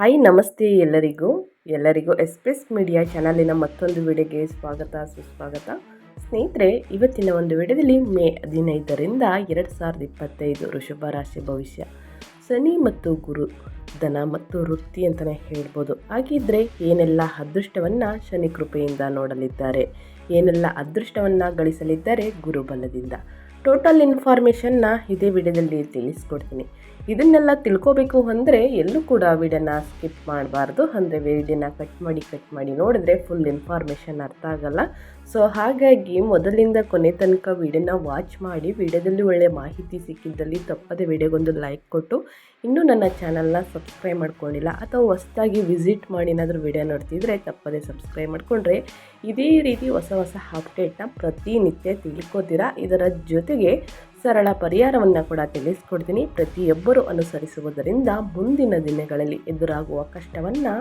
Hi, ನಮಸ್ತೆ ಎಲ್ಲರಿಗೂ. ಎಲ್ಲರಿಗೂ ಎಸ್ಪ್ರೆಸ್ ಮೀಡಿಯಾ ಚಾನಲಿನ ಮತ್ತೊಂದು ವಿಡಿಯೋಗೆ ಸ್ವಾಗತ, ಸುಸ್ವಾಗತ. ಸ್ನೇಹಿತರೆ, ಇವತ್ತಿನ ಒಂದು ವಿಡಿಯೋದಲ್ಲಿ ಮೇ ಹದಿನೈದರಿಂದ ಎರಡು ಸಾವಿರದ ಇಪ್ಪತ್ತೈದು ವೃಷಭ ರಾಶಿ ಭವಿಷ್ಯ. ಶನಿ ಮತ್ತು ಗುರು, ಧನ ಮತ್ತು ವೃತ್ತಿ ಅಂತಲೇ ಹೇಳ್ಬೋದು. ಹಾಗಿದ್ರೆ ಏನೆಲ್ಲ ಅದೃಷ್ಟವನ್ನು ಶನಿ ಕೃಪೆಯಿಂದ ನೋಡಲಿದ್ದಾರೆ? ಏನೆಲ್ಲ ಅದೃಷ್ಟವನ್ನು ಗಳಿಸಲಿದ್ದಾರೆ ಗುರುಬಲದಿಂದ ಟೋಟಲ್ ಇನ್ಫಾರ್ಮೇಷನ್ನ ಇದೇ ವಿಡಿಯೋದಲ್ಲಿ ತಿಳಿಸ್ಕೊಡ್ತೀನಿ. ಇದನ್ನೆಲ್ಲ ತಿಳ್ಕೊಬೇಕು ಅಂದರೆ ಎಲ್ಲೂ ಕೂಡ ವಿಡಿಯೋನ ಸ್ಕಿಪ್ ಮಾಡಬಾರ್ದು. ಅಂದರೆ ವಿಡಿಯೋನ ಕಟ್ ಮಾಡಿ ಕಟ್ ಮಾಡಿ ನೋಡಿದ್ರೆ ಫುಲ್ ಇನ್ಫಾರ್ಮೇಷನ್ ಅರ್ಥ ಆಗಲ್ಲ. ಸೊ ಹಾಗಾಗಿ ಮೊದಲಿಂದ ಕೊನೆ ತನಕ ವಿಡಿಯೋನ ವಾಚ್ ಮಾಡಿ, ವಿಡಿಯೋದಲ್ಲಿ ಒಳ್ಳೆಯ ಮಾಹಿತಿ ಸಿಕ್ಕಿದ್ದಲ್ಲಿ ತಪ್ಪದೆ ವಿಡಿಯೋಗೊಂದು ಲೈಕ್ ಕೊಟ್ಟು ಇನ್ನೂ ನನ್ನ ಚಾನಲ್ನ ಸಬ್ಸ್ಕ್ರೈಬ್ ಮಾಡ್ಕೊಂಡಿಲ್ಲ ಅಥವಾ ಹೊಸದಾಗಿ ವಿಸಿಟ್ ಮಾಡಿ ಏನಾದರೂ ವಿಡಿಯೋ ನೋಡ್ತಿದ್ರೆ ತಪ್ಪದೇ ಸಬ್ಸ್ಕ್ರೈಬ್ ಮಾಡಿಕೊಂಡ್ರೆ ಇದೇ ರೀತಿ ಹೊಸ ಹೊಸ ಅಪ್ಡೇಟ್ನ ಪ್ರತಿನಿತ್ಯ ತಿಳ್ಕೊತೀರಾ. ಇದರ ಜೊತೆಗೆ ಸರಳ ಪರಿಹಾರವನ್ನು ಕೂಡ ತಿಳಿಸ್ಕೊಡ್ತೀನಿ. ಪ್ರತಿಯೊಬ್ಬರು ಅನುಸರಿಸುವುದರಿಂದ ಮುಂದಿನ ದಿನಗಳಲ್ಲಿ ಎದುರಾಗುವ ಕಷ್ಟವನ್ನು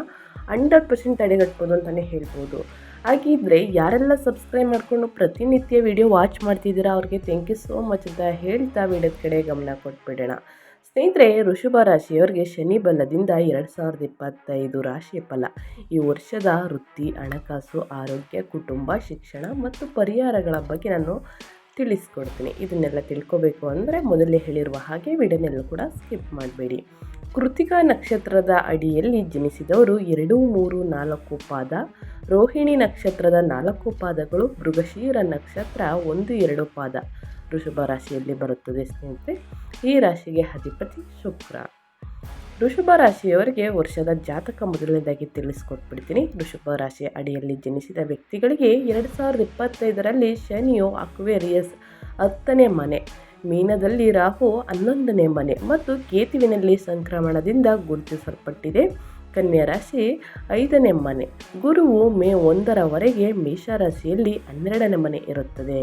ಹಂಡ್ರೆಡ್ ಪರ್ಸೆಂಟ್ ತಡೆಗಟ್ಬೋದು ಅಂತಲೇ ಹೇಳ್ಬೋದು. ಹಾಗಿದ್ರೆ ಯಾರೆಲ್ಲ ಸಬ್ಸ್ಕ್ರೈಬ್ ಮಾಡಿಕೊಂಡು ಪ್ರತಿನಿತ್ಯ ವಿಡಿಯೋ ವಾಚ್ ಮಾಡ್ತಿದ್ದೀರಾ ಅವ್ರಿಗೆ ಥ್ಯಾಂಕ್ ಯು ಸೋ ಮಚ್ ಅಂತ ಹೇಳ್ತಾ ವಿಡಿಯೋದ ಕಡೆ ಗಮನ ಕೊಟ್ಬಿಡೋಣ. ಸ್ನೇಹಿತರೆ, ಋಷಭ ರಾಶಿಯವರಿಗೆ ಶನಿ ಬಲದಿಂದ ಎರಡು ಸಾವಿರದ ಇಪ್ಪತ್ತೈದು ರಾಶಿ ಫಲ. ಈ ವರ್ಷದ ವೃತ್ತಿ, ಹಣಕಾಸು, ಆರೋಗ್ಯ, ಕುಟುಂಬ, ಶಿಕ್ಷಣ ಮತ್ತು ಪರಿಹಾರಗಳ ಬಗ್ಗೆ ನಾನು ತಿಳಿಸ್ಕೊಡ್ತೀನಿ. ಇದನ್ನೆಲ್ಲ ತಿಳ್ಕೊಬೇಕು ಅಂದರೆ ಮೊದಲೇ ಹೇಳಿರುವ ಹಾಗೆ ವಿಡಿಯೋನೆಲ್ಲ ಕೂಡ ಸ್ಕಿಪ್ ಮಾಡಬೇಡಿ. ಕೃತಿಕಾ ನಕ್ಷತ್ರದ ಅಡಿಯಲ್ಲಿ ಜನಿಸಿದವರು ಎರಡು, ಮೂರು, ನಾಲ್ಕು ಪಾದ. ರೋಹಿಣಿ ನಕ್ಷತ್ರದ ನಾಲ್ಕು ಪಾದಗಳು, ಮೃಗಶೀರ ನಕ್ಷತ್ರ ಒಂದು, ಎರಡು ಪಾದ. ವೃಷಭ ರಾಶಿಯಲ್ಲಿ ಬರುತ್ತದೆ ಸ್ನೇಹಿತರೆ, ಈ ರಾಶಿಗೆ ಅಧಿಪತಿ ಶುಕ್ರ. ವೃಷಭ ರಾಶಿಯವರಿಗೆ ವರ್ಷದ ಜಾತಕ ಮೊದಲನೇದಾಗಿ ತಿಳಿಸ್ಕೊಟ್ಬಿಡ್ತೀನಿ. ವೃಷಭ ರಾಶಿಯ ಅಡಿಯಲ್ಲಿ ಜನಿಸಿದ ವ್ಯಕ್ತಿಗಳಿಗೆ ಎರಡು ಸಾವಿರದ ಇಪ್ಪತ್ತೈದರಲ್ಲಿ ಶನಿಯು ಅಕ್ವೇರಿಯಸ್ ಹತ್ತನೇ ಮನೆ, ಮೀನದಲ್ಲಿ ರಾಹು ಹನ್ನೊಂದನೇ ಮನೆ ಮತ್ತು ಕೇತುವಿನಲ್ಲಿ ಸಂಕ್ರಮಣದಿಂದ ಗುರುತಿಸಲ್ಪಟ್ಟಿದೆ. ಕನ್ಯಾ ರಾಶಿ ಐದನೇ ಮನೆ, ಗುರುವು ಮೇ ಒಂದರವರೆಗೆ ಮೇಷರಾಶಿಯಲ್ಲಿ ಹನ್ನೆರಡನೇ ಮನೆ ಇರುತ್ತದೆ.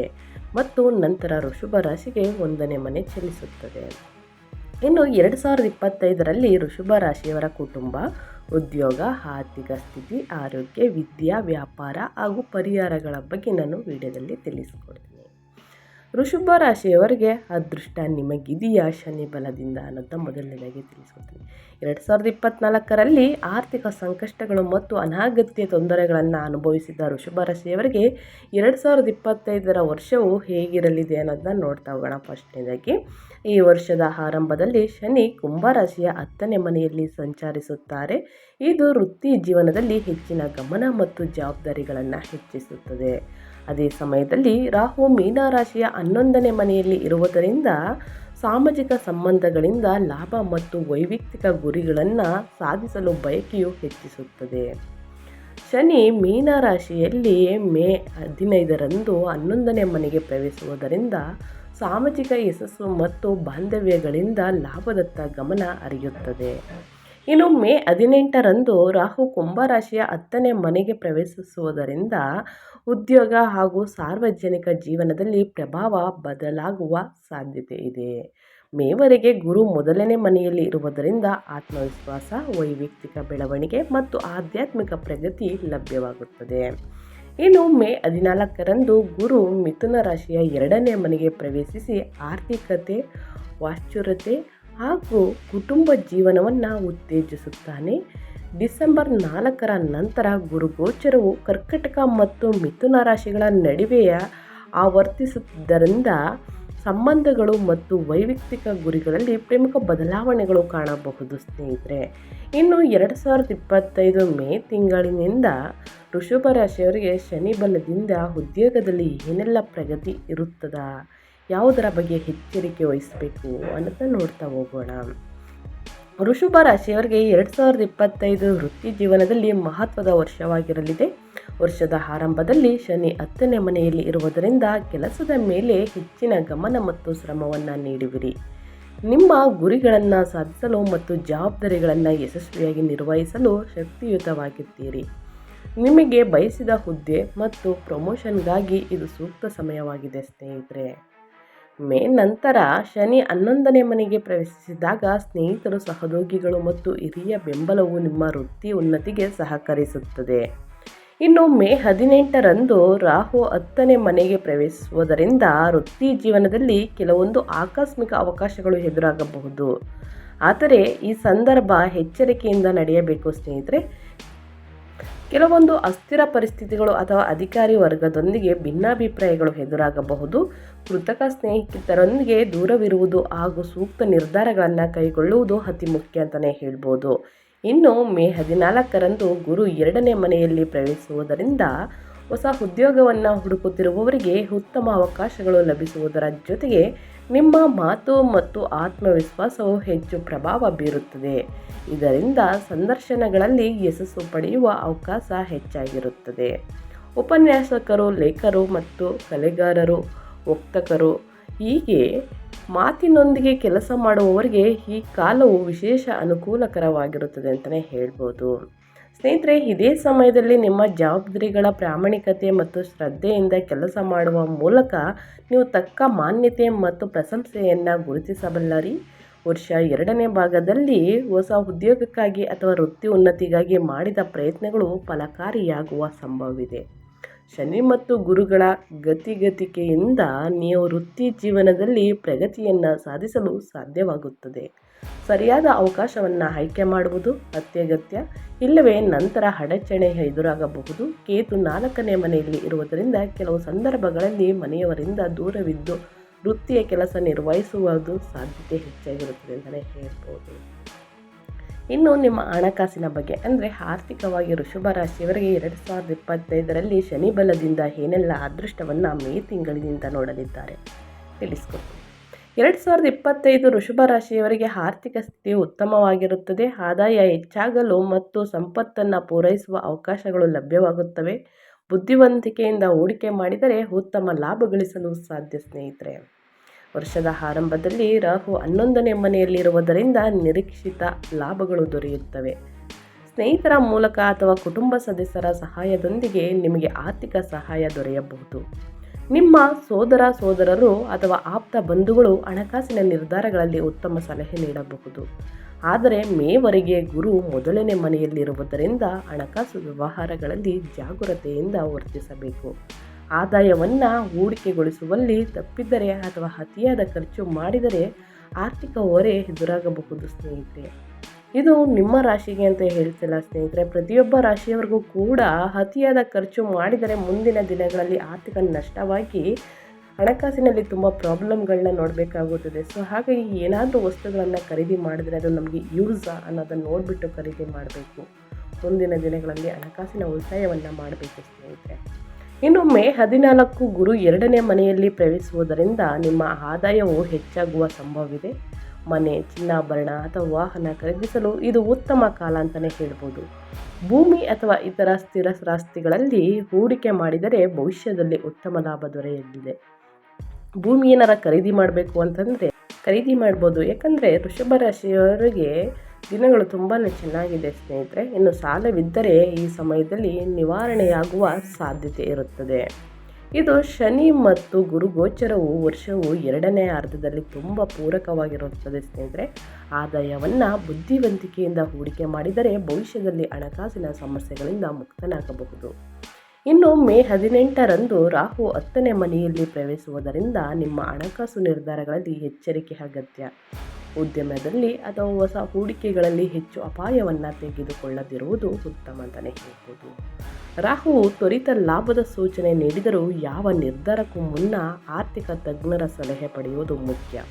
ಮತ್ತು ನಂತರ ಋಷಭ ರಾಶಿಗೆ ಒಂದನೇ ಮನೆ ಚಲಿಸುತ್ತದೆ. ಇನ್ನು ಎರಡು ಸಾವಿರದ ಇಪ್ಪತ್ತೈದರಲ್ಲಿ ಋಷಭ ರಾಶಿಯವರ ಕುಟುಂಬ, ಉದ್ಯೋಗ, ಆರ್ಥಿಕ ಸ್ಥಿತಿ, ಆರೋಗ್ಯ, ವಿದ್ಯಾ, ವ್ಯಾಪಾರ ಹಾಗೂ ಪರಿಹಾರಗಳ ಬಗ್ಗೆ ನಾನು ವಿಡಿಯೋದಲ್ಲಿ ತಿಳಿಸ್ಕೊಡ್ತೀನಿ. ಋಷಭ ರಾಶಿಯವರಿಗೆ ಅದೃಷ್ಟ ನಿಮಗಿದೆಯಾ? ಶನಿ ಬಲದಿಂದ ಅನ್ನೋದ ಮೊದಲನೇದಾಗಿ ತಿಳಿಸ್ಕೊಡ್ತೀನಿ. ಎರಡು ಸಾವಿರದ ಇಪ್ಪತ್ತ್ನಾಲ್ಕರಲ್ಲಿ ಆರ್ಥಿಕ ಸಂಕಷ್ಟಗಳು ಮತ್ತು ಅನಾಗತ್ಯ ತೊಂದರೆಗಳನ್ನು ಅನುಭವಿಸಿದ ಋಷಭ ರಾಶಿಯವರಿಗೆ ಎರಡು ಸಾವಿರದ ಇಪ್ಪತ್ತೈದರ ವರ್ಷವು ಹೇಗಿರಲಿದೆ ಅನ್ನೋದನ್ನ ನೋಡ್ತಾ ಹೋಗೋಣ ಫಸ್ಟ್ನೇದಾಗಿ ಈ ವರ್ಷದ ಆರಂಭದಲ್ಲಿ ಶನಿ ಕುಂಭರಾಶಿಯ ಹತ್ತನೇ ಮನೆಯಲ್ಲಿ ಸಂಚರಿಸುತ್ತಾರೆ. ಇದು ವೃತ್ತಿ ಜೀವನದಲ್ಲಿ ಹೆಚ್ಚಿನ ಗಮನ ಮತ್ತು ಜವಾಬ್ದಾರಿಗಳನ್ನು ಹೆಚ್ಚಿಸುತ್ತದೆ. ಅದೇ ಸಮಯದಲ್ಲಿ ರಾಹು ಮೀನರಾಶಿಯ ಹನ್ನೊಂದನೇ ಮನೆಯಲ್ಲಿ ಇರುವುದರಿಂದ ಸಾಮಾಜಿಕ ಸಂಬಂಧಗಳಿಂದ ಲಾಭ ಮತ್ತು ವೈಯಕ್ತಿಕ ಗುರಿಗಳನ್ನು ಸಾಧಿಸಲು ಬಯಕೆಯು ಹೆಚ್ಚಿಸುತ್ತದೆ. ಶನಿ ಮೀನರಾಶಿಯಲ್ಲಿ ಮೇ ಹದಿನೈದರಂದು ಹನ್ನೊಂದನೇ ಮನೆಗೆ ಪ್ರವೇಶಿಸುವುದರಿಂದ ಸಾಮಾಜಿಕ ಯಶಸ್ಸು ಮತ್ತು ಬಾಂಧವ್ಯಗಳಿಂದ ಲಾಭದತ್ತ ಗಮನ ಹರಿಯುತ್ತದೆ. ಇನ್ನು ಮೇ ಹದಿನೆಂಟರಂದು ರಾಹು ಕುಂಭರಾಶಿಯ ಹತ್ತನೇ ಮನೆಗೆ ಪ್ರವೇಶಿಸುವುದರಿಂದ ಉದ್ಯೋಗ ಹಾಗೂ ಸಾರ್ವಜನಿಕ ಜೀವನದಲ್ಲಿ ಪ್ರಭಾವ ಬದಲಾಗುವ ಸಾಧ್ಯತೆ ಇದೆ. ಮೇವರೆಗೆ ಗುರು ಮೊದಲನೇ ಮನೆಯಲ್ಲಿ ಇರುವುದರಿಂದ ಆತ್ಮವಿಶ್ವಾಸ, ವೈಯಕ್ತಿಕ ಬೆಳವಣಿಗೆ ಮತ್ತು ಆಧ್ಯಾತ್ಮಿಕ ಪ್ರಗತಿ ಲಭ್ಯವಾಗುತ್ತದೆ. ಇನ್ನು ಮೇ ಹದಿನಾಲ್ಕರಂದು ಗುರು ಮಿಥುನ ರಾಶಿಯ ಎರಡನೇ ಮನೆಗೆ ಪ್ರವೇಶಿಸಿ ಆರ್ಥಿಕತೆ, ವಾಶ್ಚುರತೆ ಹಾಗೂ ಕುಟುಂಬ ಜೀವನವನ್ನು ಉತ್ತೇಜಿಸುತ್ತಾನೆ. ಡಿಸೆಂಬರ್ ನಾಲ್ಕರ ನಂತರ ಗುರುಗೋಚರವು ಕರ್ಕಟಕ ಮತ್ತು ಮಿಥುನ ರಾಶಿಗಳ ನಡುವೆಯ ಆವರ್ತಿಸುತ್ತಿದ್ದರಿಂದ ಸಂಬಂಧಗಳು ಮತ್ತು ವೈಯಕ್ತಿಕ ಗುರಿಗಳಲ್ಲಿ ಪ್ರಮುಖ ಬದಲಾವಣೆಗಳು ಕಾಣಬಹುದು ಸ್ನೇಹಿತರೆ. ಇನ್ನು ಎರಡು ಸಾವಿರದ ಇಪ್ಪತ್ತೈದು ಮೇ ತಿಂಗಳಿನಿಂದ ಋಷಭ ರಾಶಿಯವರಿಗೆ ಶನಿ ಬಲದಿಂದ ಉದ್ಯೋಗದಲ್ಲಿ ಏನೆಲ್ಲ ಪ್ರಗತಿ ಇರುತ್ತದ? ಯಾವುದರ ಬಗ್ಗೆ ಎಚ್ಚರಿಕೆ ವಹಿಸಬೇಕು ಅನ್ನೋದನ್ನ ನೋಡ್ತಾ ಹೋಗೋಣ. ಋಷಭ ರಾಶಿಯವರಿಗೆ ಎರಡು ಸಾವಿರದ ಇಪ್ಪತ್ತೈದು ವೃತ್ತಿ ಜೀವನದಲ್ಲಿ ಮಹತ್ವದ ವರ್ಷವಾಗಿರಲಿದೆ. ವರ್ಷದ ಆರಂಭದಲ್ಲಿ ಶನಿ ಹತ್ತನೇ ಮನೆಯಲ್ಲಿ ಇರುವುದರಿಂದ ಕೆಲಸದ ಮೇಲೆ ಹೆಚ್ಚಿನ ಗಮನ ಮತ್ತು ಶ್ರಮವನ್ನು ನೀಡುವಿರಿ. ನಿಮ್ಮ ಗುರಿಗಳನ್ನು ಸಾಧಿಸಲು ಮತ್ತು ಜವಾಬ್ದಾರಿಗಳನ್ನು ಯಶಸ್ವಿಯಾಗಿ ನಿರ್ವಹಿಸಲು ಶಕ್ತಿಯುತವಾಗಿದ್ದೀರಿ. ನಿಮಗೆ ಬಯಸಿದ ಹುದ್ದೆ ಮತ್ತು ಪ್ರಮೋಷನ್ಗಾಗಿ ಇದು ಸೂಕ್ತ ಸಮಯವಾಗಿದೆ ಸ್ನೇಹಿತರೆ. ಮೇ ನಂತರ ಶನಿ ಹನ್ನೊಂದನೇ ಮನೆಗೆ ಪ್ರವೇಶಿಸಿದಾಗ ಸ್ನೇಹಿತರು, ಸಹೋದ್ಯೋಗಿಗಳು ಮತ್ತು ಹಿರಿಯ ಬೆಂಬಲವು ನಿಮ್ಮ ವೃತ್ತಿ ಉನ್ನತಿಗೆ ಸಹಕರಿಸುತ್ತದೆ. ಇನ್ನು ಮೇ ಹದಿನೆಂಟರಂದು ರಾಹು ಹತ್ತನೇ ಮನೆಗೆ ಪ್ರವೇಶಿಸುವುದರಿಂದ ವೃತ್ತಿ ಜೀವನದಲ್ಲಿ ಕೆಲವೊಂದು ಆಕಸ್ಮಿಕ ಅವಕಾಶಗಳು ಎದುರಾಗಬಹುದು. ಆದರೆ ಈ ಸಂದರ್ಭ ಎಚ್ಚರಿಕೆಯಿಂದ ನಡೆಯಬೇಕು ಸ್ನೇಹಿತರೆ. ಕೆಲವೊಂದು ಅಸ್ಥಿರ ಪರಿಸ್ಥಿತಿಗಳು ಅಥವಾ ಅಧಿಕಾರಿ ವರ್ಗದೊಂದಿಗೆ ಭಿನ್ನಾಭಿಪ್ರಾಯಗಳು ಎದುರಾಗಬಹುದು. ಕೃತಕ ಸ್ನೇಹಿತರೊಂದಿಗೆ ದೂರವಿರುವುದು ಹಾಗೂ ಸೂಕ್ತ ನಿರ್ಧಾರಗಳನ್ನು ಕೈಗೊಳ್ಳುವುದು ಅತಿ ಮುಖ್ಯ ಅಂತಲೇ ಹೇಳ್ಬೋದು. ಇನ್ನು ಮೇ ಹದಿನಾಲ್ಕರಂದು ಗುರು ಎರಡನೇ ಮನೆಯಲ್ಲಿ ಪ್ರವೇಶಿಸುವುದರಿಂದ ಹೊಸ ಉದ್ಯೋಗವನ್ನು ಹುಡುಕುತ್ತಿರುವವರಿಗೆ ಉತ್ತಮ ಅವಕಾಶಗಳು ಲಭಿಸುವುದರ ಜೊತೆಗೆ ನಿಮ್ಮ ಮಾತು ಮತ್ತು ಆತ್ಮವಿಶ್ವಾಸವು ಹೆಚ್ಚು ಪ್ರಭಾವ ಬೀರುತ್ತದೆ. ಇದರಿಂದ ಸಂದರ್ಶನಗಳಲ್ಲಿ ಯಶಸ್ಸು ಪಡೆಯುವ ಅವಕಾಶ ಹೆಚ್ಚಾಗಿರುತ್ತದೆ. ಉಪನ್ಯಾಸಕರು ಲೇಖರು ಮತ್ತು ಕಲೆಗಾರರು ವಕ್ತಕರು ಹೀಗೆ ಮಾತಿನೊಂದಿಗೆ ಕೆಲಸ ಮಾಡುವವರಿಗೆ ಈ ಕಾಲವು ವಿಶೇಷ ಅನುಕೂಲಕರವಾಗಿರುತ್ತದೆ ಅಂತಲೇ ಹೇಳ್ಬೋದು. ಸ್ನೇಹಿತರೆ, ಇದೇ ಸಮಯದಲ್ಲಿ ನಿಮ್ಮ ಜವಾಬ್ದಾರಿಗಳ ಪ್ರಾಮಾಣಿಕತೆ ಮತ್ತು ಶ್ರದ್ಧೆಯಿಂದ ಕೆಲಸ ಮಾಡುವ ಮೂಲಕ ನೀವು ತಕ್ಕ ಮಾನ್ಯತೆ ಮತ್ತು ಪ್ರಶಂಸೆಯನ್ನು ಗುರುತಿಸಬಲ್ಲರಿ. ವರ್ಷ ಎರಡನೇ ಭಾಗದಲ್ಲಿ ಹೊಸ ಉದ್ಯೋಗಕ್ಕಾಗಿ ಅಥವಾ ವೃತ್ತಿ ಉನ್ನತಿಗಾಗಿ ಮಾಡಿದ ಪ್ರಯತ್ನಗಳು ಫಲಕಾರಿಯಾಗುವ ಸಂಭವವಿದೆ. ಶನಿ ಮತ್ತು ಗುರುಗಳ ಗತಿಗತಿಕೆಯಿಂದ ನೀವು ವೃತ್ತಿ ಜೀವನದಲ್ಲಿ ಪ್ರಗತಿಯನ್ನು ಸಾಧಿಸಲು ಸಾಧ್ಯವಾಗುತ್ತದೆ. ಸರಿಯಾದ ಅವಕಾಶವನ್ನು ಆಯ್ಕೆ ಮಾಡುವುದು ಅತ್ಯಗತ್ಯ. ಇಲ್ಲವೇ ನಂತರ ಅಡಚಣೆ ಎದುರಾಗಬಹುದು. ಕೇತು ನಾಲ್ಕನೇ ಮನೆಯಲ್ಲಿ ಇರುವುದರಿಂದ ಕೆಲವು ಸಂದರ್ಭಗಳಲ್ಲಿ ಮನೆಯವರಿಂದ ದೂರವಿದ್ದು ವೃತ್ತಿಯ ಕೆಲಸ ನಿರ್ವಹಿಸುವುದು ಸಾಧ್ಯತೆ ಹೆಚ್ಚಾಗಿರುತ್ತದೆ ಅಂತಲೇ ಹೇಳ್ಬೋದು. ಇನ್ನು ನಿಮ್ಮ ಹಣಕಾಸಿನ ಬಗ್ಗೆ ಅಂದರೆ ಆರ್ಥಿಕವಾಗಿ ಋಷಭ ರಾಶಿಯವರಿಗೆ ಎರಡು ಸಾವಿರದ ಇಪ್ಪತ್ತೈದರಲ್ಲಿ ಶನಿಬಲದಿಂದ ಏನೆಲ್ಲ ಅದೃಷ್ಟವನ್ನು ಮೇ ತಿಂಗಳಿನಿಂದ ನೋಡಲಿದ್ದಾರೆ? ತಿಳಿಸ್ಕೊಡ್ತೀನಿ. ಎರಡು ಸಾವಿರದ ಇಪ್ಪತ್ತೈದು ವೃಷಭ ರಾಶಿಯವರಿಗೆ ಆರ್ಥಿಕ ಸ್ಥಿತಿ ಉತ್ತಮವಾಗಿರುತ್ತದೆ. ಆದಾಯ ಹೆಚ್ಚಾಗಲು ಮತ್ತು ಸಂಪತ್ತನ್ನು ಪೂರೈಸುವ ಅವಕಾಶಗಳು ಲಭ್ಯವಾಗುತ್ತವೆ. ಬುದ್ಧಿವಂತಿಕೆಯಿಂದ ಹೂಡಿಕೆ ಮಾಡಿದರೆ ಉತ್ತಮ ಲಾಭ ಗಳಿಸಲು ಸಾಧ್ಯ, ಸ್ನೇಹಿತರೆ. ವರ್ಷದ ಆರಂಭದಲ್ಲಿ ರಾಹು ಹನ್ನೊಂದನೇ ಮನೆಯಲ್ಲಿರುವುದರಿಂದ ನಿರೀಕ್ಷಿತ ಲಾಭಗಳು ದೊರೆಯುತ್ತವೆ. ಸ್ನೇಹಿತರ ಮೂಲಕ ಅಥವಾ ಕುಟುಂಬ ಸದಸ್ಯರ ಸಹಾಯದೊಂದಿಗೆ ನಿಮಗೆ ಆರ್ಥಿಕ ಸಹಾಯ ದೊರೆಯಬಹುದು. ನಿಮ್ಮ ಸೋದರ ಸೋದರರು ಅಥವಾ ಆಪ್ತ ಬಂಧುಗಳು ಹಣಕಾಸಿನ ನಿರ್ಧಾರಗಳಲ್ಲಿ ಉತ್ತಮ ಸಲಹೆ ನೀಡಬಹುದು. ಆದರೆ ಮೇವರೆಗೆ ಗುರು ಮೊದಲನೇ ಮನೆಯಲ್ಲಿರುವುದರಿಂದ ಹಣಕಾಸು ವ್ಯವಹಾರಗಳಲ್ಲಿ ಜಾಗೃತೆಯಿಂದ ವರ್ತಿಸಬೇಕು. ಆದಾಯವನ್ನು ಹೂಡಿಕೆಗೊಳಿಸುವಲ್ಲಿ ತಪ್ಪಿದ್ದರೆ ಅಥವಾ ಅತಿಯಾದ ಖರ್ಚು ಮಾಡಿದರೆ ಆರ್ಥಿಕ ಹೊರೆ ಎದುರಾಗಬಹುದು ಸ್ನೇಹಿತರೆ. ಇದು ನಿಮ್ಮ ರಾಶಿಗೆ ಅಂತ ಹೇಳ್ತಿಲ್ಲ ಸ್ನೇಹಿತರೆ. ಪ್ರತಿಯೊಬ್ಬ ರಾಶಿಯವರಿಗೂ ಕೂಡ ಅತಿಯಾದ ಖರ್ಚು ಮಾಡಿದರೆ ಮುಂದಿನ ದಿನಗಳಲ್ಲಿ ಆರ್ಥಿಕ ನಷ್ಟವಾಗಿ ಹಣಕಾಸಿನಲ್ಲಿ ತುಂಬ ಪ್ರಾಬ್ಲಮ್ಗಳನ್ನ ನೋಡಬೇಕಾಗುತ್ತದೆ. ಸೊ, ಹಾಗಾಗಿ ಏನಾದರೂ ವಸ್ತುಗಳನ್ನು ಖರೀದಿ ಮಾಡಿದರೆ ಅದು ನಮಗೆ ಯೂಸ್ ಅನ್ನೋದನ್ನು ನೋಡಿಬಿಟ್ಟು ಖರೀದಿ ಮಾಡಬೇಕು. ಮುಂದಿನ ದಿನಗಳಲ್ಲಿ ಹಣಕಾಸಿನ ಉಳಿತಾಯವನ್ನು ಮಾಡಬೇಕು ಸ್ನೇಹಿತರೆ. ಇನ್ನು ಮೇ ಹದಿನಾಲ್ಕು ಗುರು ಎರಡನೇ ಮನೆಯಲ್ಲಿ ಪ್ರವೇಶಿಸುವುದರಿಂದ ನಿಮ್ಮ ಆದಾಯವು ಹೆಚ್ಚಾಗುವ ಸಂಭವವಿದೆ. ಮನೆ, ಚಿನ್ನಾಭರಣ ಅಥವಾ ವಾಹನ ಖರೀದಿಸಲು ಇದು ಉತ್ತಮ ಕಾಲ ಅಂತಲೇ ಹೇಳ್ಬೋದು. ಭೂಮಿ ಅಥವಾ ಇತರ ಸ್ಥಿರ ಆಸ್ತಿಗಳಲ್ಲಿ ಹೂಡಿಕೆ ಮಾಡಿದರೆ ಭವಿಷ್ಯದಲ್ಲಿ ಉತ್ತಮ ಲಾಭ ದೊರೆಯಲಿದೆ. ಭೂಮಿ ಏನಾರ ಖರೀದಿ ಮಾಡಬೇಕು ಅಂತಂದರೆ ಖರೀದಿ ಮಾಡ್ಬೋದು. ಯಾಕಂದರೆ ವೃಷಭ ರಾಶಿಯವರಿಗೆ ದಿನಗಳು ತುಂಬಾ ಚೆನ್ನಾಗಿದೆ ಸ್ನೇಹಿತರೆ. ಇನ್ನು ಸಾಲವಿದ್ದರೆ ಈ ಸಮಯದಲ್ಲಿ ನಿವಾರಣೆಯಾಗುವ ಸಾಧ್ಯತೆ ಇರುತ್ತದೆ. ಇದು ಶನಿ ಮತ್ತು ಗುರು ಗೋಚರವು ವರ್ಷವು ಎರಡನೇ ಅರ್ಧದಲ್ಲಿ ತುಂಬ ಪೂರಕವಾಗಿರುತ್ತದೆ ಸ್ನೇಹಿತರೆ. ಆದಾಯವನ್ನು ಬುದ್ಧಿವಂತಿಕೆಯಿಂದ ಹೂಡಿಕೆ ಮಾಡಿದರೆ ಭವಿಷ್ಯದಲ್ಲಿ ಹಣಕಾಸಿನ ಸಮಸ್ಯೆಗಳಿಂದ ಮುಕ್ತನಾಗಬಹುದು. ಇನ್ನು ಮೇ ಹದಿನೆಂಟರಂದು ರಾಹು ಹತ್ತನೇ ಮನೆಯಲ್ಲಿ ಪ್ರವೇಶಿಸುವುದರಿಂದ ನಿಮ್ಮ ಹಣಕಾಸು ನಿರ್ಧಾರಗಳಲ್ಲಿ ಎಚ್ಚರಿಕೆ ಅಗತ್ಯ. ಉದ್ಯಮದಲ್ಲಿ ಅಥವಾ ಹೊಸ ಹೂಡಿಕೆಗಳಲ್ಲಿ ಹೆಚ್ಚು ಅಪಾಯವನ್ನು ತೆಗೆದುಕೊಳ್ಳದಿರುವುದು ಉತ್ತಮ ಅಂತಲೇ ಹೇಳ್ಬೋದು. ರಾಹು ತ್ವರಿತ ಲಾಭದ ಸೂಚನೆ ನೀಡಿದರೂ ಯಾವ ನಿರ್ಧಾರಕ್ಕೂ ಮುನ್ನ ಆರ್ಥಿಕ ತಜ್ಞರ ಸಲಹೆ ಪಡೆಯುವುದು ಮುಖ್ಯ.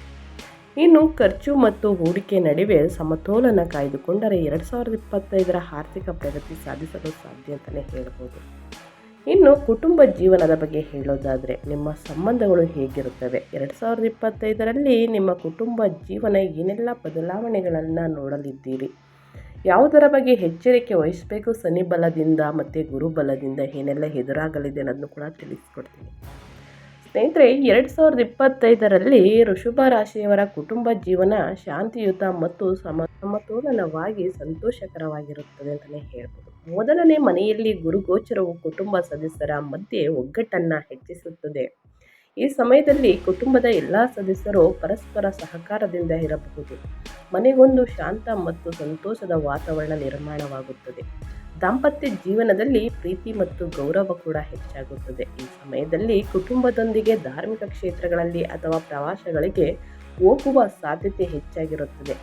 ಇನ್ನು ಖರ್ಚು ಮತ್ತು ಹೂಡಿಕೆ ನಡುವೆ ಸಮತೋಲನ ಕಾಯ್ದುಕೊಂಡರೆ ಎರಡು ಸಾವಿರದ ಇಪ್ಪತ್ತೈದರ ಆರ್ಥಿಕ ಪ್ರಗತಿ ಸಾಧಿಸಲು ಸಾಧ್ಯ ಅಂತಲೇ ಹೇಳ್ಬೋದು. ಇನ್ನು ಕುಟುಂಬ ಜೀವನದ ಬಗ್ಗೆ ಹೇಳೋದಾದರೆ ನಿಮ್ಮ ಸಂಬಂಧಗಳು ಹೇಗಿರುತ್ತವೆ? ಎರಡು ಸಾವಿರದ ಇಪ್ಪತ್ತೈದರಲ್ಲಿ ನಿಮ್ಮ ಕುಟುಂಬ ಜೀವನ ಏನೆಲ್ಲ ಬದಲಾವಣೆಗಳನ್ನು ನೋಡಲಿದ್ದೀರಿ? ಯಾವುದರ ಬಗ್ಗೆ ಎಚ್ಚರಿಕೆ ವಹಿಸಬೇಕು? ಶನಿ ಬಲದಿಂದ ಮತ್ತು ಗುರುಬಲದಿಂದ ಏನೆಲ್ಲ ಎದುರಾಗಲಿದೆ ಅನ್ನೋದನ್ನು ಕೂಡ ತಿಳಿಸ್ಕೊಡ್ತೀನಿ. ಸ್ನೇಹಿತರೆ, ಎರಡು ಸಾವಿರದ ಇಪ್ಪತ್ತೈದರಲ್ಲಿ ಋಷಭ ರಾಶಿಯವರ ಕುಟುಂಬ ಜೀವನ ಶಾಂತಿಯುತ ಮತ್ತು ಸಮ ಸಮತೋಲನವಾಗಿ ಸಂತೋಷಕರವಾಗಿರುತ್ತದೆ ಅಂತಲೇ ಹೇಳ್ಬೋದು. ಮೊದಲನೇ ಮನೆಯಲ್ಲಿ ಗುರುಗೋಚರವು ಕುಟುಂಬ ಸದಸ್ಯರ ಮಧ್ಯೆ ಒಗ್ಗಟ್ಟನ್ನು ಹೆಚ್ಚಿಸುತ್ತದೆ. ಈ ಸಮಯದಲ್ಲಿ ಕುಟುಂಬದ ಎಲ್ಲ ಸದಸ್ಯರು ಪರಸ್ಪರ ಸಹಕಾರದಿಂದ ಇರಬಹುದು. ಮನೆಗೊಂದು ಶಾಂತ ಮತ್ತು ಸಂತೋಷದ ವಾತಾವರಣ ನಿರ್ಮಾಣವಾಗುತ್ತದೆ. ದಾಂಪತ್ಯ ಜೀವನದಲ್ಲಿ ಪ್ರೀತಿ ಮತ್ತು ಗೌರವ ಕೂಡ ಹೆಚ್ಚಾಗುತ್ತದೆ. ಈ ಸಮಯದಲ್ಲಿ ಕುಟುಂಬದೊಂದಿಗೆ ಧಾರ್ಮಿಕ ಕ್ಷೇತ್ರಗಳಲ್ಲಿ ಅಥವಾ ಪ್ರವಾಸಗಳಿಗೆ ಹೋಗುವ ಸಾಧ್ಯತೆ ಹೆಚ್ಚಾಗಿರುತ್ತದೆ.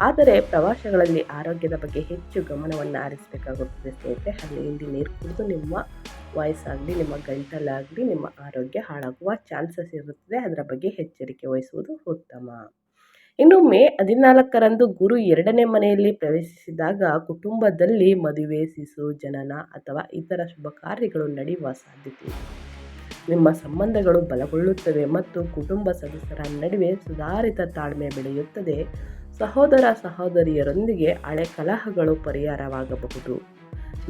ಆದರೆ ಪ್ರವಾಸಗಳಲ್ಲಿ ಆರೋಗ್ಯದ ಬಗ್ಗೆ ಹೆಚ್ಚು ಗಮನವನ್ನು ಹರಿಸಬೇಕಾಗುತ್ತದೆ. ಸ್ನೇಹಿತರೆ ಅಲ್ಲಿ ಇಲ್ಲಿ ನೀರು ಕುಡಿದು ನಿಮ್ಮ ವಯಸ್ಸಾಗಲಿ, ನಿಮ್ಮ ಗಂಟಲಾಗಲಿ, ನಿಮ್ಮ ಆರೋಗ್ಯ ಹಾಳಾಗುವ ಚಾನ್ಸಸ್ ಇರುತ್ತದೆ. ಅದರ ಬಗ್ಗೆ ಎಚ್ಚರಿಕೆ ವಹಿಸುವುದು ಉತ್ತಮ. ಇನ್ನು ಮೇ ಹದಿನಾಲ್ಕರಂದು ಗುರು ಎರಡನೇ ಮನೆಯಲ್ಲಿ ಪ್ರವೇಶಿಸಿದಾಗ ಕುಟುಂಬದಲ್ಲಿ ಮದುವೆ, ಶಿಶು, ಜನನ ಅಥವಾ ಇತರ ಶುಭ ಕಾರ್ಯಗಳು ನಡೆಯುವ ಸಾಧ್ಯತೆ ನಿಮ್ಮ ಸಂಬಂಧಗಳು ಬಲಗೊಳ್ಳುತ್ತವೆ ಮತ್ತು ಕುಟುಂಬ ಸದಸ್ಯರ ನಡುವೆ ಸುಧಾರಿತ ತಾಳ್ಮೆ ಬೆಳೆಯುತ್ತದೆ. ಸಹೋದರ, ಸಹೋದರಿಯರೊಂದಿಗೆ ಹಳೆ ಕಲಹಗಳು ಪರಿಹಾರವಾಗಬಹುದು.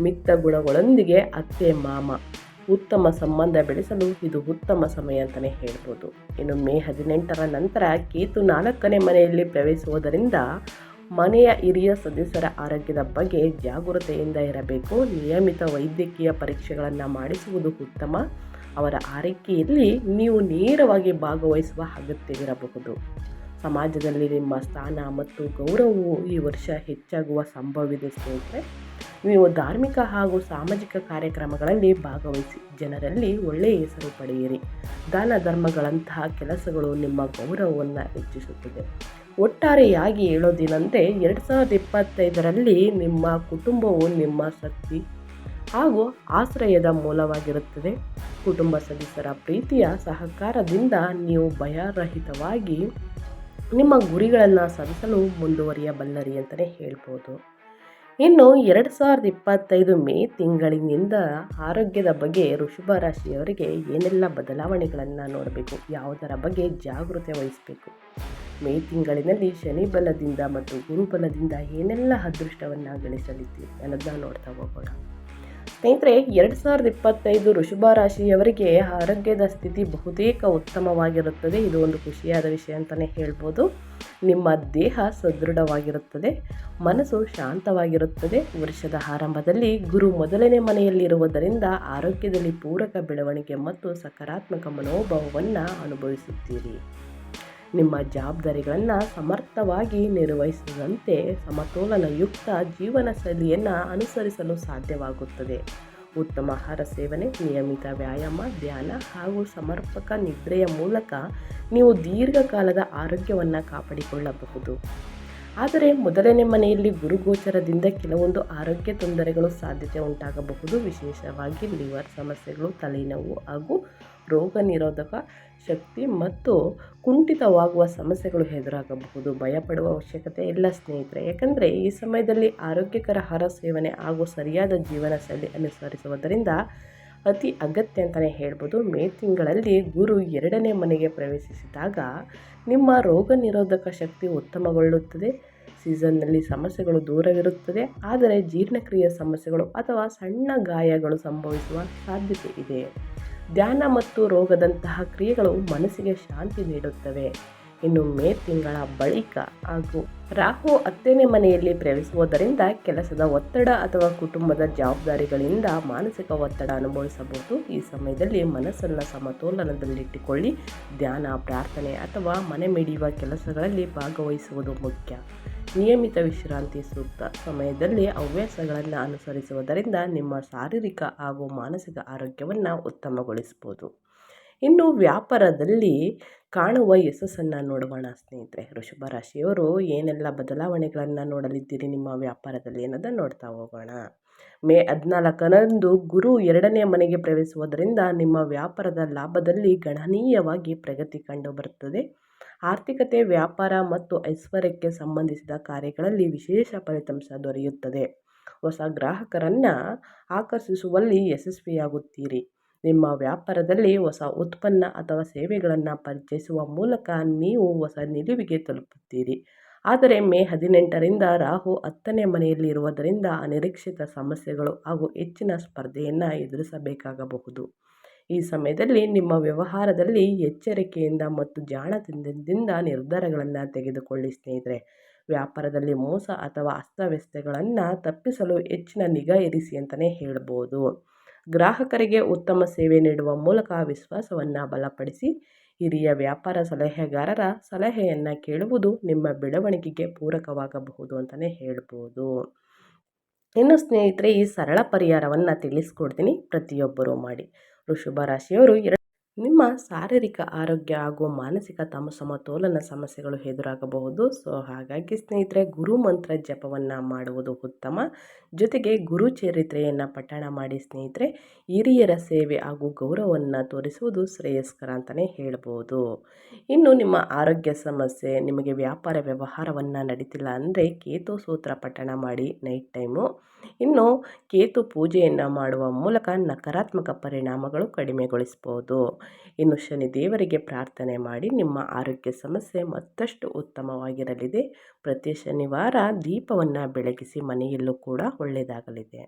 ಮಿತ್ತ ಗುಣಗಳೊಂದಿಗೆ ಅತ್ತೆ, ಮಾಮ ಉತ್ತಮ ಸಂಬಂಧ ಬೆಳೆಸಲು ಇದು ಉತ್ತಮ ಸಮಯ ಅಂತಲೇ ಹೇಳ್ಬೋದು. ಇನ್ನು ಮೇ ಹದಿನೆಂಟರ ನಂತರ ಕೇತು ನಾಲ್ಕನೇ ಮನೆಯಲ್ಲಿ ಪ್ರವೇಶಿಸುವುದರಿಂದ ಮನೆಯ ಹಿರಿಯ ಸದಸ್ಯರ ಆರೋಗ್ಯದ ಬಗ್ಗೆ ಜಾಗೃತೆಯಿಂದ ಇರಬೇಕು. ನಿಯಮಿತ ವೈದ್ಯಕೀಯ ಪರೀಕ್ಷೆಗಳನ್ನು ಮಾಡಿಸುವುದು ಉತ್ತಮ. ಅವರ ಆರೈಕೆಯಲ್ಲಿ ನೀವು ನೇರವಾಗಿ ಭಾಗವಹಿಸುವ ಅಗತ್ಯವಿರಬಹುದು. ಸಮಾಜದಲ್ಲಿ ನಿಮ್ಮ ಸ್ಥಾನ ಮತ್ತು ಗೌರವವು ಈ ವರ್ಷ ಹೆಚ್ಚಾಗುವ ಸಂಭವವಿದೆ ಸ್ನೇಹಿತರೆ. ನೀವು ಧಾರ್ಮಿಕ ಹಾಗೂ ಸಾಮಾಜಿಕ ಕಾರ್ಯಕ್ರಮಗಳಲ್ಲಿ ಭಾಗವಹಿಸಿ, ಜನರಲ್ಲಿ ಒಳ್ಳೆಯ ಹೆಸರು ಪಡೆಯಿರಿ. ದಾನ ಧರ್ಮಗಳಂತಹ ಕೆಲಸಗಳು ನಿಮ್ಮ ಗೌರವವನ್ನು ಹೆಚ್ಚಿಸುತ್ತದೆ. ಒಟ್ಟಾರೆಯಾಗಿ ಹೇಳೋದೇನಂತೆ ಎರಡು ಸಾವಿರದ ಇಪ್ಪತ್ತೈದರಲ್ಲಿ ನಿಮ್ಮ ಕುಟುಂಬವು ನಿಮ್ಮ ಶಕ್ತಿ ಹಾಗೂ ಆಶ್ರಯದ ಮೂಲವಾಗಿರುತ್ತದೆ. ಕುಟುಂಬ ಸದಸ್ಯರ ಪ್ರೀತಿಯ ಸಹಕಾರದಿಂದ ನೀವು ಭಯರಹಿತವಾಗಿ ನಿಮ್ಮ ಗುರಿಗಳನ್ನು ಸಾಧಿಸಲು ಮುಂದುವರಿಯಬಲ್ಲರಿ ಅಂತಲೇ ಹೇಳ್ಬೋದು. ಇನ್ನು ಎರಡು ಸಾವಿರದ ಇಪ್ಪತ್ತೈದು ಮೇ ತಿಂಗಳಿನಿಂದ ಆರೋಗ್ಯದ ಬಗ್ಗೆ ಋಷಭ ರಾಶಿಯವರಿಗೆ ಏನೆಲ್ಲ ಬದಲಾವಣೆಗಳನ್ನು ನೋಡಬೇಕು, ಯಾವುದರ ಬಗ್ಗೆ ಜಾಗೃತೆ ವಹಿಸಬೇಕು? ಮೇ ತಿಂಗಳಿನಲ್ಲಿ ಶನಿ ಬಲದಿಂದ ಮತ್ತು ಗುರುಬಲದಿಂದ ಏನೆಲ್ಲ ಅದೃಷ್ಟವನ್ನು ಗಳಿಸಲಿದ್ದೀರಿ ಅನ್ನೋದನ್ನ ನೋಡ್ತಾ ಹೋಗೋಣ. ಸ್ನೇಹಿತರೆ, ಎರಡು ಸಾವಿರದ ಇಪ್ಪತ್ತೈದು ಋಷಭ ರಾಶಿಯವರಿಗೆ ಆರೋಗ್ಯದ ಸ್ಥಿತಿ ಬಹುತೇಕ ಉತ್ತಮವಾಗಿರುತ್ತದೆ. ಇದು ಒಂದು ಖುಷಿಯಾದ ವಿಷಯ ಅಂತಲೇ ಹೇಳ್ಬೋದು. ನಿಮ್ಮ ದೇಹ ಸದೃಢವಾಗಿರುತ್ತದೆ, ಮನಸ್ಸು ಶಾಂತವಾಗಿರುತ್ತದೆ. ವರ್ಷದ ಆರಂಭದಲ್ಲಿ ಗುರು ಮೊದಲನೇ ಮನೆಯಲ್ಲಿರುವುದರಿಂದ ಆರೋಗ್ಯದಲ್ಲಿ ಪೂರಕ ಬೆಳವಣಿಗೆ ಮತ್ತು ಸಕಾರಾತ್ಮಕ ಮನೋಭಾವವನ್ನು ಅನುಭವಿಸುತ್ತೀರಿ. ನಿಮ್ಮ ಜವಾಬ್ದಾರಿಗಳನ್ನು ಸಮರ್ಥವಾಗಿ ನಿರ್ವಹಿಸದಂತೆ ಸಮತೋಲನಯುಕ್ತ ಜೀವನ ಶೈಲಿಯನ್ನು ಅನುಸರಿಸಲು ಸಾಧ್ಯವಾಗುತ್ತದೆ. ಉತ್ತಮ ಆಹಾರ ಸೇವನೆ, ನಿಯಮಿತ ವ್ಯಾಯಾಮ, ಧ್ಯಾನ ಹಾಗೂ ಸಮರ್ಪಕ ನಿದ್ರೆಯ ಮೂಲಕ ನೀವು ದೀರ್ಘಕಾಲದ ಆರೋಗ್ಯವನ್ನು ಕಾಪಾಡಿಕೊಳ್ಳಬಹುದು. ಆದರೆ ಮೊದಲನೇ ಮನೆಯಲ್ಲಿ ಗುರುಗೋಚರದಿಂದ ಕೆಲವೊಂದು ಆರೋಗ್ಯ ತೊಂದರೆಗಳು ಸಾಧ್ಯತೆ ಉಂಟಾಗಬಹುದು. ವಿಶೇಷವಾಗಿ ಲಿವರ್ ಸಮಸ್ಯೆಗಳು, ತಲೆನೋವು ಹಾಗೂ ರೋಗ ನಿರೋಧಕ ಶಕ್ತಿ ಮತ್ತು ಕುಂಠಿತವಾಗುವ ಸಮಸ್ಯೆಗಳು ಎದುರಾಗಬಹುದು. ಭಯಪಡುವ ಅವಶ್ಯಕತೆ ಇಲ್ಲ ಸ್ನೇಹಿತರೆ. ಯಾಕಂದರೆ ಈ ಸಮಯದಲ್ಲಿ ಆರೋಗ್ಯಕರ ಆಹಾರ ಸೇವನೆ ಹಾಗೂ ಸರಿಯಾದ ಜೀವನ ಶೈಲಿ ಅನುಸರಿಸುವುದರಿಂದ ಅತಿ ಅಗತ್ಯ ಅಂತಲೇ ಹೇಳ್ಬೋದು. ಮೇ ತಿಂಗಳಲ್ಲಿ ಗುರು ಎರಡನೇ ಮನೆಗೆ ಪ್ರವೇಶಿಸಿದಾಗ ನಿಮ್ಮ ರೋಗ ನಿರೋಧಕ ಶಕ್ತಿ ಉತ್ತಮಗೊಳ್ಳುತ್ತದೆ. ಸೀಸನ್ನಲ್ಲಿ ಸಮಸ್ಯೆಗಳು ದೂರವಿರುತ್ತದೆ. ಆದರೆ ಜೀರ್ಣಕ್ರಿಯೆ ಸಮಸ್ಯೆಗಳು ಅಥವಾ ಸಣ್ಣ ಗಾಯಗಳು ಸಂಭವಿಸುವ ಸಾಧ್ಯತೆ ಇದೆ. ಧ್ಯಾನ ಮತ್ತು ರೋಗದಂತಹ ಕ್ರಿಯೆಗಳು ಮನಸ್ಸಿಗೆ ಶಾಂತಿ ನೀಡುತ್ತವೆ. ಇನ್ನು ಮೇ ತಿಂಗಳ ಬಳಿಕ ಹಾಗೂ ರಾಹು ಹತ್ತನೇ ಮನೆಯಲ್ಲಿ ಪ್ರವೇಶಿಸುವುದರಿಂದ ಕೆಲಸದ ಒತ್ತಡ ಅಥವಾ ಕುಟುಂಬದ ಜವಾಬ್ದಾರಿಗಳಿಂದ ಮಾನಸಿಕ ಒತ್ತಡ ಅನುಭವಿಸಬಹುದು. ಈ ಸಮಯದಲ್ಲಿ ಮನಸ್ಸನ್ನು ಸಮತೋಲನದಲ್ಲಿಟ್ಟುಕೊಳ್ಳಿ. ಧ್ಯಾನ, ಪ್ರಾರ್ಥನೆ ಅಥವಾ ಮನೆ ಮಿಡಿಯುವ ಕೆಲಸಗಳಲ್ಲಿ ಭಾಗವಹಿಸುವುದು ಮುಖ್ಯ. ನಿಯಮಿತ ವಿಶ್ರಾಂತಿ ಸೂಕ್ತ ಸಮಯದಲ್ಲಿ ಹವ್ಯಾಸಗಳನ್ನು ಅನುಸರಿಸುವುದರಿಂದ ನಿಮ್ಮ ಶಾರೀರಿಕ ಹಾಗೂ ಮಾನಸಿಕ ಆರೋಗ್ಯವನ್ನು ಉತ್ತಮಗೊಳಿಸ್ಬೋದು. ಇನ್ನು ವ್ಯಾಪಾರದಲ್ಲಿ ಕಾಣುವ ಯಶಸ್ಸನ್ನು ನೋಡೋಣ ಸ್ನೇಹಿತರೆ. ವೃಷಭ ರಾಶಿಯವರು ಏನೆಲ್ಲ ಬದಲಾವಣೆಗಳನ್ನು ನೋಡಲಿದ್ದೀರಿ? ನಿಮ್ಮ ವ್ಯಾಪಾರದಲ್ಲಿ ಅನ್ನೋದನ್ನು ನೋಡ್ತಾ ಹೋಗೋಣ. ಮೇ ಹದಿನಾಲ್ಕರಂದು ಗುರು ಎರಡನೇ ಮನೆಗೆ ಪ್ರವೇಶಿಸುವುದರಿಂದ ನಿಮ್ಮ ವ್ಯಾಪಾರದ ಲಾಭದಲ್ಲಿ ಗಣನೀಯವಾಗಿ ಪ್ರಗತಿ ಕಂಡುಬರುತ್ತದೆ ಆರ್ಥಿಕತೆ, ವ್ಯಾಪಾರ ಮತ್ತು ಐಶ್ವರ್ಯಕ್ಕೆ ಸಂಬಂಧಿಸಿದ ಕಾರ್ಯಗಳಲ್ಲಿ ವಿಶೇಷ ಫಲಿತಾಂಶ ದೊರೆಯುತ್ತದೆ. ಹೊಸ ಗ್ರಾಹಕರನ್ನು ಆಕರ್ಷಿಸುವಲ್ಲಿ ಯಶಸ್ವಿಯಾಗುತ್ತೀರಿ. ನಿಮ್ಮ ವ್ಯಾಪಾರದಲ್ಲಿ ಹೊಸ ಉತ್ಪನ್ನ ಅಥವಾ ಸೇವೆಗಳನ್ನು ಪರಿಚಯಿಸುವ ಮೂಲಕ ನೀವು ಹೊಸ ನಿಲುವಿಗೆ ತಲುಪುತ್ತೀರಿ. ಆದರೆ ಮೇ ಹದಿನೆಂಟರಿಂದ ರಾಹು ಹತ್ತನೇ ಮನೆಯಲ್ಲಿ ಇರುವುದರಿಂದ ಅನಿರೀಕ್ಷಿತ ಸಮಸ್ಯೆಗಳು ಹಾಗೂ ಹೆಚ್ಚಿನ ಸ್ಪರ್ಧೆಯನ್ನು ಎದುರಿಸಬೇಕಾಗಬಹುದು. ಈ ಸಮಯದಲ್ಲಿ ನಿಮ್ಮ ವ್ಯವಹಾರದಲ್ಲಿ ಎಚ್ಚರಿಕೆಯಿಂದ ಮತ್ತು ಜಾಣತನದಿಂದ ನಿರ್ಧಾರಗಳನ್ನು ತೆಗೆದುಕೊಳ್ಳಿ ಸ್ನೇಹಿತರೆ. ವ್ಯಾಪಾರದಲ್ಲಿ ಮೋಸ ಅಥವಾ ಅಸ್ತವ್ಯಸ್ತಗಳನ್ನು ತಪ್ಪಿಸಲು ಹೆಚ್ಚಿನ ನಿಗಾ ಇರಿಸಿ ಅಂತಲೇ ಹೇಳ್ಬೋದು. ಗ್ರಾಹಕರಿಗೆ ಉತ್ತಮ ಸೇವೆ ನೀಡುವ ಮೂಲಕ ವಿಶ್ವಾಸವನ್ನು ಬಲಪಡಿಸಿ ಹಿರಿಯ ವ್ಯಾಪಾರ ಸಲಹೆಗಾರರ ಸಲಹೆಯನ್ನು ಕೇಳುವುದು ನಿಮ್ಮ ಬೆಳವಣಿಗೆಗೆ ಪೂರಕವಾಗಬಹುದು ಅಂತಲೇ ಹೇಳ್ಬೋದು. ಇನ್ನು ಸ್ನೇಹಿತರೆ ಈ ಸರಳ ಪರಿಹಾರವನ್ನು ತಿಳಿಸ್ಕೊಡ್ತೀನಿ. ಪ್ರತಿಯೊಬ್ಬರೂ ಮಾಡಿ. ವೃಷಭ ರಾಶಿಯವರು ಎರಡು ನಿಮ್ಮ ಶಾರೀರಿಕ ಆರೋಗ್ಯ ಹಾಗೂ ಮಾನಸಿಕ ತಮ್ಮ ಸಮತೋಲನ ಸಮಸ್ಯೆಗಳು ಎದುರಾಗಬಹುದು. ಸೊ, ಹಾಗಾಗಿ ಸ್ನೇಹಿತರೆ, ಗುರು ಮಂತ್ರ ಜಪವನ್ನು ಮಾಡುವುದು ಉತ್ತಮ. ಜೊತೆಗೆ ಗುರು ಚರಿತ್ರೆಯನ್ನು ಪಠಣ ಮಾಡಿ ಸ್ನೇಹಿತರೆ, ಹಿರಿಯರ ಸೇವೆ ಹಾಗೂ ಗೌರವವನ್ನು ತೋರಿಸುವುದು ಶ್ರೇಯಸ್ಕರ ಅಂತಲೇ ಹೇಳ್ಬೋದು. ಇನ್ನು ನಿಮ್ಮ ಆರೋಗ್ಯ ಸಮಸ್ಯೆ, ನಿಮಗೆ ವ್ಯಾಪಾರ ವ್ಯವಹಾರವನ್ನು ನಡೀತಿಲ್ಲ ಅಂದರೆ ಕೇತು ಸೂತ್ರ ಪಠಣ ಮಾಡಿ ನೈಟ್ ಟೈಮು. ಇನ್ನು ಕೇತು ಪೂಜೆಯನ್ನು ಮಾಡುವ ಮೂಲಕ ನಕಾರಾತ್ಮಕ ಪರಿಣಾಮಗಳು ಕಡಿಮೆಗೊಳಿಸ್ಬೋದು. ಇನ್ನು ಶನಿ ದೇವರಿಗೆ ಪ್ರಾರ್ಥನೆ ಮಾಡಿ ನಿಮ್ಮ ಆರೋಗ್ಯ ಸಮಸ್ಯೆ ಮತ್ತಷ್ಟು ಉತ್ತಮವಾಗಿರಲಿದೆ. ಪ್ರತಿ ಶನಿವಾರ ದೀಪವನ್ನು ಬೆಳಗಿಸಿ ಮನೆಯಲ್ಲೂ ಕೂಡ ಒಳ್ಳೆಯದಾಗಲಿದೆ.